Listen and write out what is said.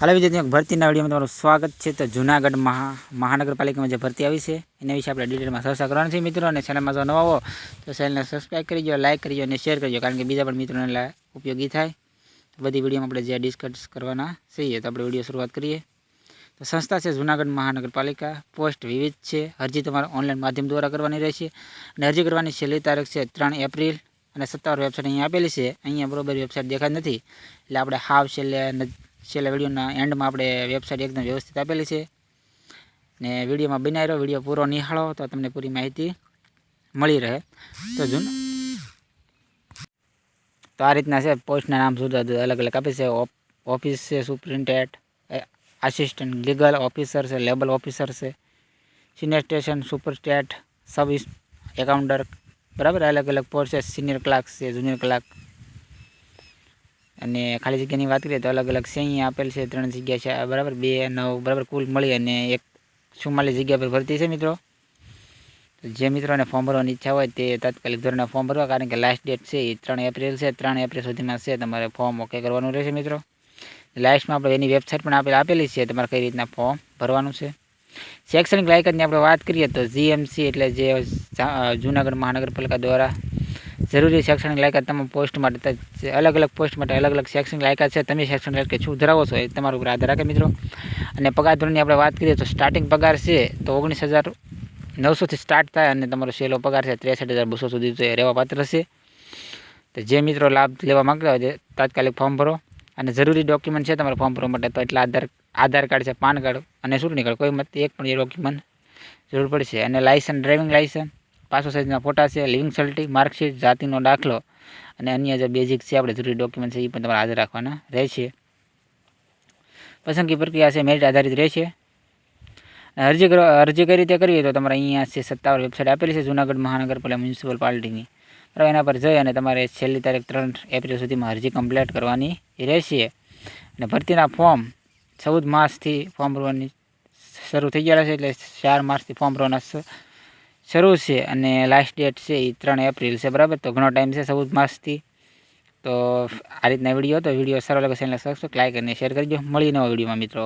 હાલ વિદ્યાર્થીઓ ભરતીના વિડીયોમાં તમારું સ્વાગત છે. તો જૂનાગઢ મહા, મહાનગરપાલિકામાં જે ભરતી આવી છે, એના વિશે આપણે ડિટેલમાં ચર્ચા કરવાની છે મિત્રો. અને ચેનલમાં જો નવા હો, તો ચેનલને સબસ્ક્રાઈબ કરી દો લાઇક કરીજો અને શેર કરજો કારણ કે બીજા પણ મિત્રોને ઉપયોગી થાય. તો બધી વિડીયોમાં આપણે જે ડિસ્કસ કરવાના છીએ, તો આપણે વીડિયો શરૂઆત કરીએ. તો સંસ્થા છે જૂનાગઢ મહાનગરપાલિકા. પોસ્ટ વિવિધ છે. અરજી તમારે ઓનલાઈન માધ્યમ દ્વારા કરવાની રહેશે. અને અરજી કરવાની છેલ્લી તારીખ છે ત્રણ એપ્રિલ. અને સત્તાવાર વેબસાઇટ અહીંયા આપેલી છે. અહીંયા બરોબર વેબસાઇટ દેખાતી નથી. એટલે આપણે હાવ છેલ્લે છેલ્લા વિડીયોના એન્ડમાં આપણે વેબસાઇટ એકદમ વ્યવસ્થિત આપેલી છે. ને વિડીયોમાં બનાવી રહ્યો, વીડિયો પૂરો નિહાળો તો તમને પૂરી માહિતી મળી રહે. તો જૂન. તો આ રીતના છે, પોસ્ટના નામ જુદા જુદા અલગ અલગ આપે છે. ઓફિસ છે, સુપ્રિન્ટેન્ટ આસિસ્ટન્ટ લીગલ ઓફિસર છે લેબલ ઓફિસર છે senior station super state sub accountant બરાબર? અલગ અલગ પોસ્ટ છે સિનિયર ક્લાર્ક છે જુનિયર ક્લાર્ક અને ખાલી જગ્યાની વાત કરીએ તો અલગ અલગ છે આપેલ છે, ત્રણ જગ્યા છે બરાબર બે, નવ, બરાબર કુલ મળી અને એક ચુમ્માલીસ જગ્યા પર ભરતી છે મિત્રો. જે મિત્રોને ફોર્મ ભરવાની ઈચ્છા હોય તે તાત્કાલિક ધોરણે ફોર્મ ભરવા, કારણ કે લાસ્ટ ડેટ છે એ ત્રણ એપ્રિલ છે, ત્રણ એપ્રિલ સુધીમાં છે, તમારે ફોર્મ ઓકે કરવાનું રહેશે મિત્રો. લાસ્ટમાં આપણે એની વેબસાઇટ પણ આપેલ, આપેલી છે, તમારે કઈ રીતના ફોર્મ ભરવાનું છે. શૈક્ષણિક લાયકાતની આપણે વાત કરીએ તો જીએમસી એટલે જા- જૂનાગઢ મહાનગરપાલિકા દ્વારા જરૂરી શૈક્ષણિક લાયકાત તમામ પોસ્ટ માટે અલગ અલગ પોસ્ટ માટે અલગ અલગ શૈક્ષણિક લાયકાત છે, તમે શૈક્ષણિક લાયકાત શું ધરાવો છો એ તમારા ઉપર આધાર રાખે મિત્રો. અને પગાર ધોરણની આપણે વાત કરીએ તો સ્ટાર્ટિંગ પગાર છે તો ઓગણીસ હજાર નવસોથી સ્ટાર્ટ થાય અને તમારો સહેલો પગાર છે ત્રેસઠ હજાર બસો સુધી તો એ રહેવા પાત્ર છે. તો જે મિત્રો લાભ લેવા માગતા હોય તાત્કાલિક ફોર્મ ભરો. અને જરૂરી ડોક્યુમેન્ટ છે તમારે ફોર્મ ભરવા માટે તો એટલે આધાર આધાર કાર્ડ છે, પાન કાર્ડ અને ચૂંટણી કાર્ડ કોઈ મત એક પણ એ ડોક્યુમેન્ટ જરૂર પડશે. અને લાઇસન્સ ડ્રાઇવિંગ લાયસન્સ પાસપોર્ટ સાઇઝના ફોટા છે લિવિંગ સર્ટી માર્કશીટ જાતિનો દાખલો અને અન્ય જે બેઝિક છે, આપણે જરૂરી ડોક્યુમેન્ટ છે, એ પણ તમારે હાજર રાખવાના રહેશે. પસંદગી પ્રક્રિયા છે મેરિટ આધારિત રહેશે. અરજી કરો, અરજી કઈ રીતે કરવી તો તમારે અહીંયા છે સત્તાવાર વેબસાઇટ આપેલી છે, જૂનાગઢ મહાનગરપાલિકા મ્યુનિસિપલ પાર્ટીની. બરાબર એના પર જઈ અને તમારે છેલ્લી તારીખ ત્રણ એપ્રિલ સુધીમાં અરજી કમ્પ્લીટ કરવાની રહેશે. અને ભરતીના ફોર્મ ચૌદ માર્ચથી ફોર્મ ભરવાની શરૂ થઈ ગયા છે, એટલે ચાર માર્ચથી ફોર્મ ભરવાના શરૂ છે અને લાસ્ટ ડેટ છે એ ત્રણ એપ્રિલ છે, બરાબર? તો ઘણો ટાઈમ છે ચૌદ માસથી તો આ રીતના વીડિયો હતો. વીડિયો સારો લાગે ચેનલ સબસ્ક્રાઈબ લાઈક અને શેર કરજો મળીને નવા વિડીયોમાં મિત્રો.